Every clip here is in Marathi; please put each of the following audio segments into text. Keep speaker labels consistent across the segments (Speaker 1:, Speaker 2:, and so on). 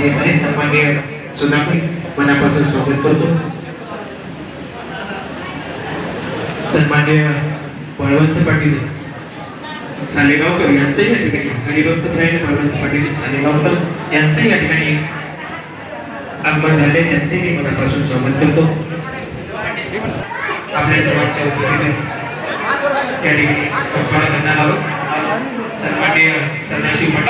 Speaker 1: मध्ये येत आहे सन्मान्य सुधाकर मनापासून स्वागत करतो सन्मान्य बळवंत पाटील सालेगावकर यांचं या ठिकाणी हरिभक्त राहिले बळवंत पाटील सालेगावकर यांचं या ठिकाणी आगमन झाले त्यांचे मी मनापासून स्वागत करतो आपल्या सर्वांच्या वतीने त्या ठिकाणी सन्मान करणार आहोत सन्मान्य सदाशिव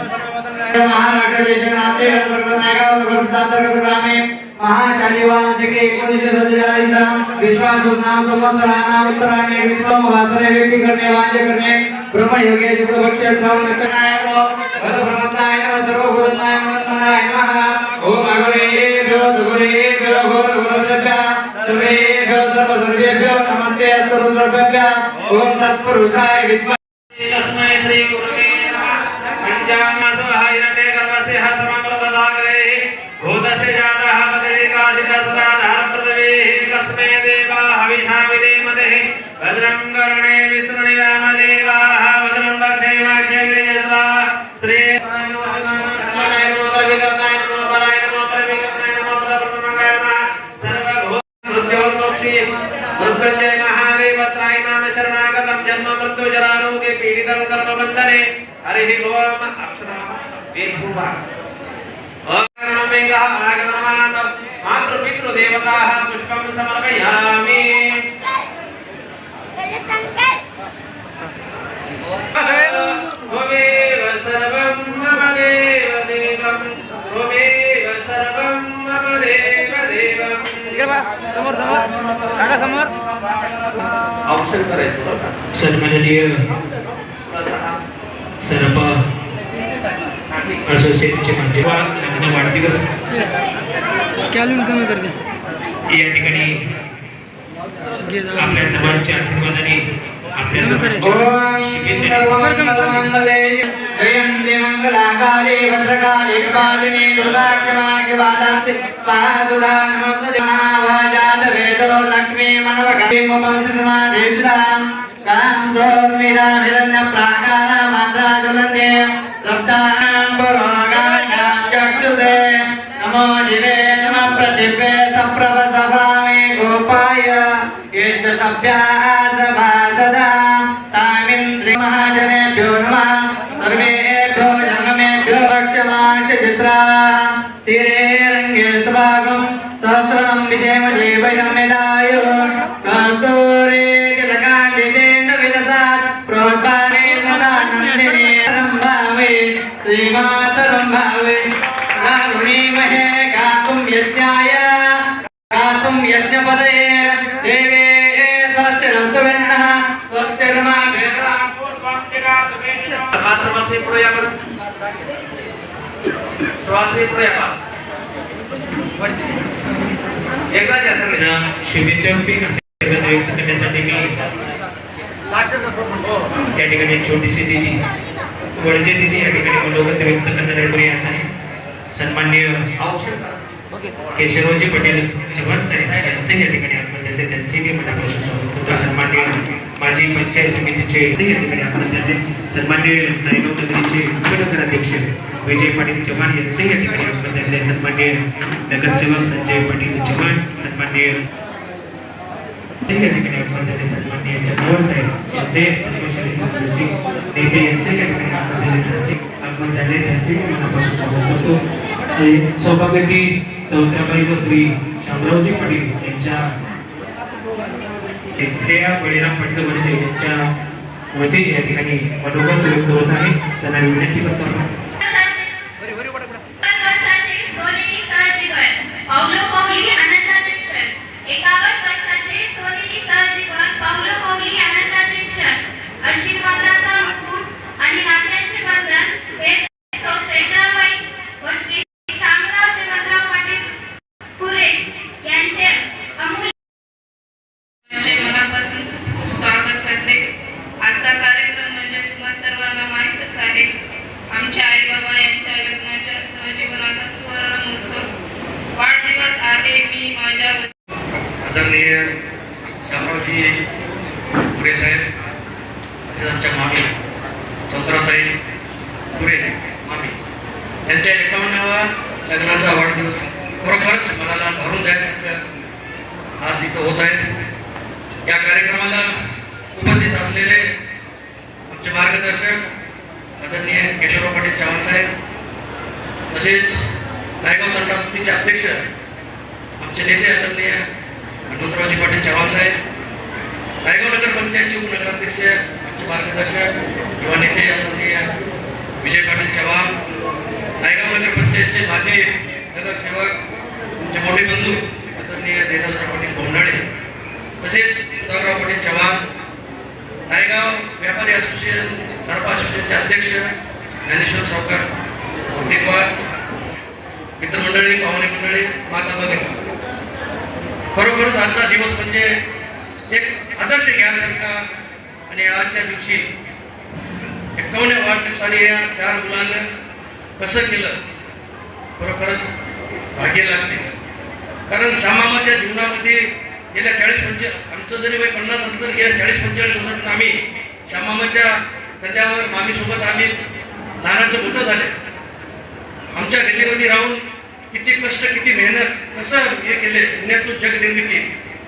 Speaker 2: विश्वास नाम संवत्सराणा उत्तराने विश्वम वासरे व्यक्ती करणे वाद्य करणे ब्रह्मयोगे युगभक्ष्य श्रवण नक्षत्राय भगवंताय नमः सर्वभूताय मनमनाय नमः। ओम अगुरेभ्यो सुगुरेभ्यो घोर घोरभ्यः सर्वेभ्यो सर्व सर्वेभ्यो नमस्ते अस्तु रुद्रभ्यः ओम तत्पुरुषाय विद्महे।
Speaker 3: तस्मै श्री गुरु मृत्युंजय महादेव त्रायमाम शरणागतं जन्म मृत्यु जरारोगे पीडितं कर्मबन्धने। हरिः ओम अक्षरः वेदभूवा ओम नमो वेदः आगतमान् मातृपितृदेवताः पुष्पं समर्पयामि।
Speaker 4: समोर समोर काका समोर
Speaker 3: औषध करायचं?
Speaker 1: सन्माननीय सरप असोसिएशनचे लग्न वाढदिवस
Speaker 4: कॅल्विन कमी करते
Speaker 1: या ठिकाणी. आपल्या सर्वांच्या आशीर्वादाने आपल्या
Speaker 2: ओम
Speaker 1: सर्वांच्या शुभेच्छा
Speaker 2: सर्वमंगलमंगले जयन्ति मंगलाकाले भद्रकाले कपालिनी दुर्गाक्षमाख्यवादास्ति स्वाहा नमस्ते महाभाजात वेदो लक्ष्मी मनवकाले मम श्रीमा देशदां कां दोर्मिरा हिरण्य प्राकारा मात्रा ज्वलन्ते रक्तां परोगायां चक्षुषे नमो दिवे नमः प्रतिभे सप्रभसभामे गोपाय ये च सभ्याः श्रीमातरं भावे कारुणीमहे गातुं यज्ञाय? गातुं यज्ञपदये? देवे स्वस्तिरस्तुभिन्नः स्वस्तिर्मा देवा
Speaker 3: पाच श्वासनी पुढे या बरं श्वासनी पुढे। या पाच एकदा घ्या सगळे
Speaker 1: त्यांना शुभेच्छा रूपी आशीर्वाद व्यक्त करण्यासाठी मी या ठिकाणी छोटीशी दिदी वडजे दिदी या ठिकाणी मनोगत व्यक्त करणारे याच आहे. सन्माननीय केशवजी पटेल चव्हाण साहेब यांचे या ठिकाणी आगमन त्यांचे मी मनापासून स्वागत करतो. सन्माननीय माजी पंचायत समितीचे या ठिकाणी आगमन झाले सन्माननीय नायगाव नगरीचे उपनगराध्यक्ष विजय पाटील चव्हाण यांचे या ठिकाणी आगमन झाले सन्माननीय नगरसेवक संजय पाटील चव्हाण सन्माननीय या ठिकाणी आगमन झाले सन्माननीय चंद्रवर साहेब यांचे पद्मश्री संतोषजी नेते यांचे या ठिकाणी त्यांचे आगमन झाले त्यांचे. मनापासून स्वागत करतो. चौथ्या बाईक श्री शामरावजी पाटील यांच्या श्रेया बळीराम पाटील म्हणजे यांच्या वतीने या ठिकाणी मनोगत व्यक्त होत आहे. त्यांना विनंती करतो आपण
Speaker 5: वर्षाचे सोनेरी सहजीवन पावलो पावली आनंदाचे क्षण एकावन्न वर्षाचे सोनेरी सहजीवन पावलो पावली आनंदाचे क्षण आशीर्वादाचा
Speaker 6: तसेच आमच्या मामी चौधराताई पुरे मामी त्यांच्या एकावन्नावा लग्नाचा वाढदिवस खरोखरच मनाला भरून जायसारखं आज इथं होत आहे या कार्यक्रमाला उपस्थित असलेले आमचे मार्गदर्शक आदरणीय केशवराव पाटील चव्हाण साहेब तसेच नायगाव तंटामुक्तीचे अध्यक्ष आमचे नेते आदरणीय हनुमंतरावजी पाटील चव्हाण साहेब नायगाव नगर पंचायतचे उपनगराध्यक्ष आमचे मार्गदर्शक किंवा नेते आदरणीय विजय पाटील चव्हाण नायगाव नगर पंचायतचे माजी नगरसेवक आमचे मोठे बंधू आदरणीय देवदासराव पाटील बोंडाळे तसेच उद्धवराव पाटील चव्हाण नायगाव व्यापारी असोसिएशन सरपा असोसिएशनचे अध्यक्ष ज्ञानेश्वर सावकार टेकवाड मित्रमंडळी पाहुणे मंडळी माता भगिनी खरोखरच आजचा दिवस म्हणजे एक आदर्श घ्यासारखा आणि आजच्या दिवशी एकावन्न वाढदिवसाने या चार मुलांना कसं केलं? खरोखरच भाग्य लागते. कारण श्यामामाच्या जीवनामध्ये गेल्या चाळीस पंच आमचं जरी वय पन्नास असलं तर गेल्या चाळीस पंचेचाळीस वर्षातून आम्ही श्यामामाच्या खांद्यावर मामीसोबत आम्ही लहानाचं मोठं झाले. आमच्या गल्लीमध्ये राहून किती कष्ट किती मेहनत कसं हे केले शून्यातून जग निर्मिती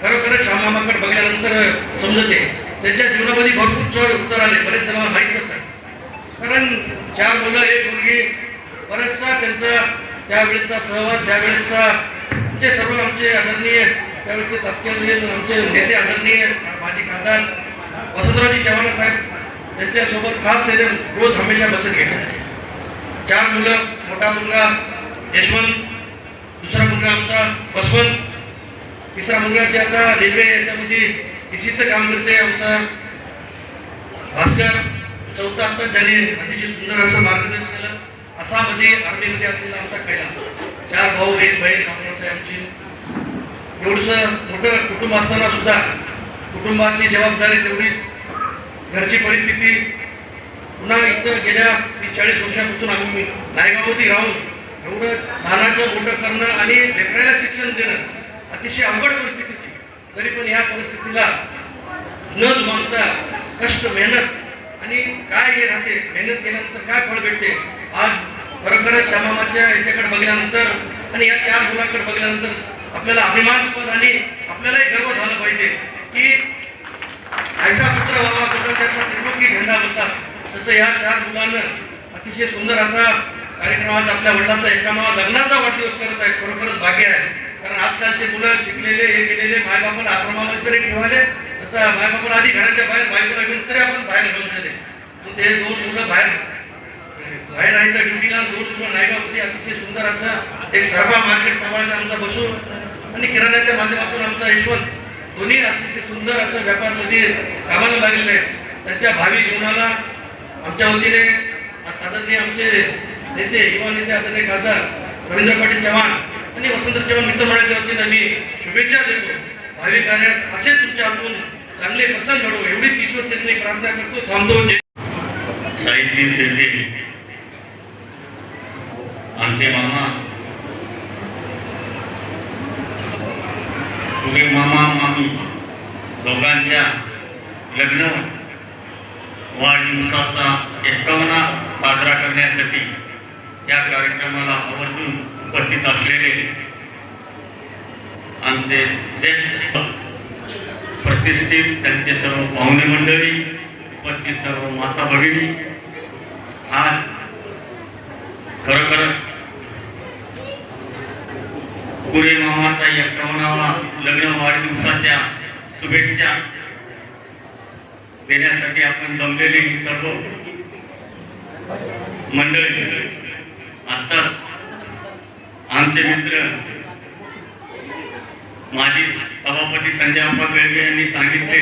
Speaker 6: खरोखरच श्यामामाकडे बघल्यानंतर समजते. त्यांच्या जीवनामध्ये भरपूर चढ उत्तर आले. बरेच जणांना माहीत नसत कारण चार मुलं एक मुलगी बराचसा त्यांचा त्यावेळेचा सहवास त्यावेळेचा ते सर्व आमचे आदरणीय त्यावेळेचे तत्कालीन आमचे नेते आदरणीय माजी खासदार वसंतरावजी चव्हाण साहेब त्यांच्यासोबत खास नेते रोज हमेशा बसत आहे. चार मुलं मोठा मुलगा यशवंत दुसरा मुलगा आमचा बसवंत. तिसरा मुलगा जे आता रेल्वे याच्यामध्ये इसीचं काम करते आमचा भास्कर. चौथा आता ज्याने अतिशय सुंदर असं मार्गदर्शन केलं. आसाममध्ये आर्मीमध्ये असलेला आमचा कैलास. चार भाऊ एक बहीण होते आमची. एवढंसं मोठं कुटुंब असताना सुद्धा कुटुंबाची जबाबदारी तेवढीच घरची परिस्थिती पुन्हा इथं गेल्या तीस चाळीस वर्षापासून आम्ही नायगावमध्ये राहून एवढं लहानाचं मोठं करणं आणि लेकरायला शिक्षण देणं अतिशय अवघड परिस्थिती तरी पण ह्या परिस्थितीला न जुमानता कष्ट मेहनत आणि काय हे राहते? मेहनत केल्यानंतर काय फळ भेटते? आज खरोखरच श्यामामाच्या याच्याकडे बघल्यानंतर आणि या चार मुलांकडे बघल्यानंतर आपल्याला अभिमानस्पद आणि आपल्यालाही गर्व झाला पाहिजे की ऐसा पुत्र व्हावा पुत्र त्याचा त्रिमुखी झेंडा बनतात तसं या चार मुलांना अतिशय सुंदर असा कार्यक्रमाचा आपल्या वडिलांचा एकामावा लग्नाचा वाढदिवस करत आहे खरोखरच भाग्य आहे. कारण आजकालचे मुलं शिकलेले हे गेलेले मायबापाला आश्रमामध्ये तरी ठेवाले आता मायबापाला आधी घराच्या बाहेर बायकोला घेऊन तरी आपण बाहेर घेऊन चले पण ते दोन मुलं बाहेर बाहेर आहे तर ड्युटीला दोन मुलं नायगावमध्ये अतिशय सुंदर असा एक सरबा मार्केट सांभाळायला आमचा बसून आणि किराण्याच्या माध्यमातून आमचा यशवंत दोन्ही राशीचे सुंदर असं व्यापारमध्ये कामाला लागलेले आहेत त्यांच्या भावी जीवनाला आमच्या वतीने आदरणीय आमचे नेते युवा नेते आदरणीय खासदार रवींद्र पाटील चव्हाण आणि वसंत चव्हाण मित्रमंडळाच्या वतीने मी शुभेच्छा देतो. भावी कार्यास असे तुमच्या हातून चांगले प्रसंग घडो एवढीच ईश्वर चरणी प्रार्थना करतो. थांबतो म्हणजे.
Speaker 7: साहित्य आमचे मामा पुढे मामा मामी मुलांच्या लग्न वाढदिवसाचा एकावन्ना साजरा करण्यासाठी या कार्यक्रमाला आवर्जून उपस्थित असलेले आमचे ज्येष्ठ प्रतिष्ठित त्यांचे सर्व पाहुणे मंडळी उपस्थित सर्व माता भगिनी आज खरोखर कुरे मामाचा एकावन्नावा लग्न वाढदिवसाच्या शुभेच्छा देण्यासाठी आपण जमलेली सर्व मंडळी आत्ताच आमचे मित्र माजी सभापती संजय अंबा बेळगे यांनी सांगितले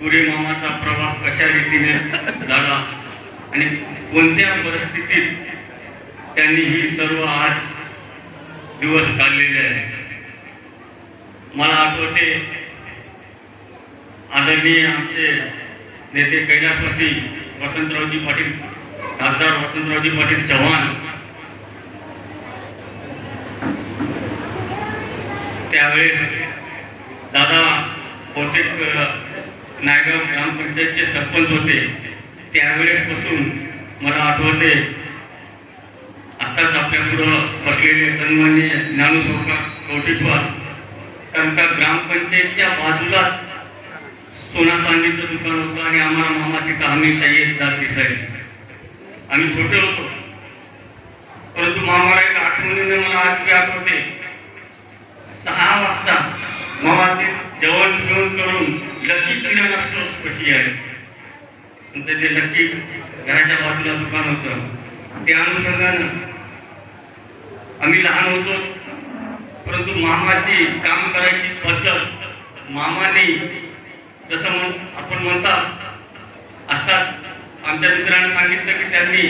Speaker 7: पुरे मामाचा प्रवास कशा रीतीने झाला आणि कोणत्या परिस्थितीत त्यांनी ही सर्व आज दिवस काढलेले आहे मला आठवते आदरणीय आमचे नेते कैलासवासी वसंतरावजी पाटील खासदार वसंतरावजी पाटील चव्हाण. त्यावेळेस दादा बहुतेक नायगाव ग्रामपंचायतचे सरपंच होते. त्यावेळेसपासून मला आठवते आताच आपल्यापुढं बसलेले सन्माननीय सोका कौटिकवार कारण का ग्रामपंचायतच्या बाजूला सोना चांदीचं दुकान होतं आणि आम्हाला मामा तिथं आम्ही येत जात दिसायचे. आम्ही छोटे होतो. परंतु मामाला एक आठवणीने मला आज बी आठवते. सहा वाजता मामाचे जेवण जेवण करून लकी किराणा कशी आहे ते लकी घराच्या बाजूला दुकान होतं त्या अनुषंगानं आम्ही लहान होतो. परंतु मामाची काम करायची पद्धत मामाने जसं म्हण आपण म्हणतात आता आमच्या मित्रांनी सांगितलं की त्यांनी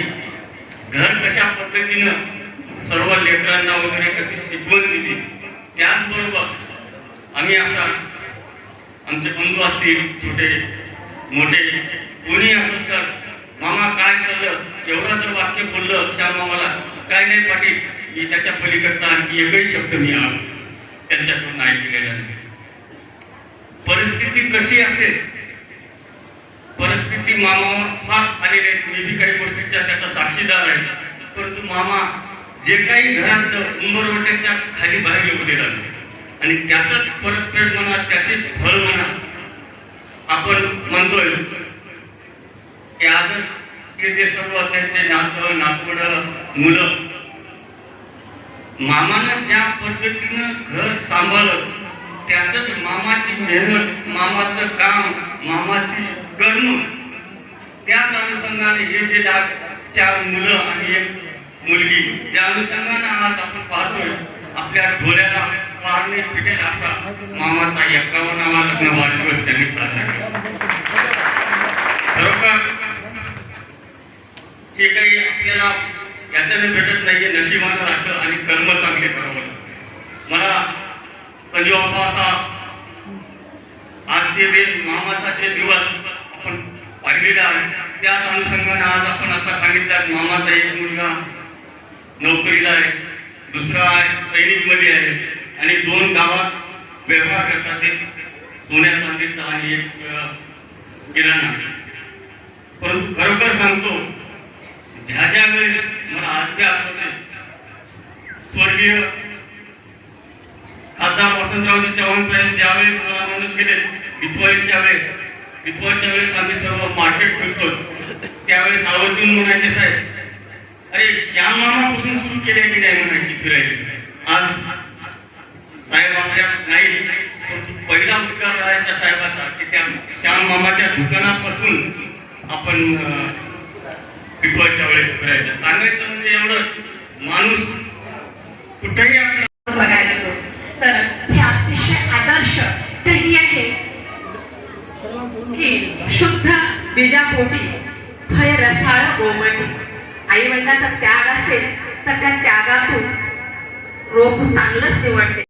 Speaker 7: घर कशा पद्धतीनं सर्व लेकरांना वगैरे कशी शिकवण दिली त्याचबरोबर आम्ही असा आमचे बंधू असतील छोटे मोठे कोणी असं तर मामा काय करलं एवढं जर वाक्य बोललं त्या मामाला. काय नाही पाटील मी त्याच्या पलीकडचा आणखी एकही शब्द मी आज त्यांच्याकडून ऐकलेला नाही. परिस्थिती कशी असेल? परिस्थिती मामावर फार आलेली आहे. मी बी काही गोष्टीच्या त्याचा साक्षीदार आहे. परंतु मामा जे काही घरातलं उंबरवट्याच्या खाली बाहेर येऊ दिला आणि त्याचंच परतफेड म्हणा त्याचेच फळ म्हणा आपण म्हणतोय की आज हे जे सर्व त्यांचे नातं नातवड मुलं मामानं ज्या पद्धतीनं घर सांभाळलं त्यातच मामाची मेहनत मामाचं काम मामाची करणं. त्याच अनुषंगाने हे जे डाग चार मुलं आणि एक मुलगी ज्या अनुषंगाने आज आपण पाहतोय आपल्या डोळ्याला पारणे फिटेल असा मामाचा एक्कावन्नावा लग्न वाढदिवस त्यांनी साजरा केला. खरोखर हे काही आपल्याला याच्याने भेटत नाहीये नशिबानं राहतं आणि कर्म चांगले करावं मला संजीव असा आज जे मामाचा जे दिवस आपण पाहिलेला आहे त्याच अनुषंगाने आज आपण आता सांगितलं मामाचा एक मुलगा नोकरीला आहे दुसरा आहे सैनिकमध्ये आहे आणि दोन गावात व्यवहार करतात. एक सोन्या चांदीचा आणि एक किराणा. परंतु खरोखर सांगतो ज्या ज्या वेळेस मला आज आठवते स्वर्गीय खासदार वसंतरावजी चव्हाण साहेब ज्यावेळेस मला म्हणत गेले दिपावलीच्या वेळेस दिपावलीच्या वेळेस आम्ही सर्व मार्केट फिरतो त्यावेळेस आवर्जून म्हणायचे साहेब अरे श्याम मामापासून सुरू केले की नाही म्हणायची फिरायची? आज साहेब आपल्या नाही पहिला उद्गार राहायचा साहेबाचा की त्या श्याम मामाच्या दुकानापासून आपण पिपळच्या वेळेस फिरायचं. सांगायचं म्हणजे एवढं माणूस कुठेही आपलं
Speaker 8: पोटी फळे रसाळ गोमटी. आई वडिलांचा त्याग असेल तर त्या त्यागातून रोप चांगलंच निवडते.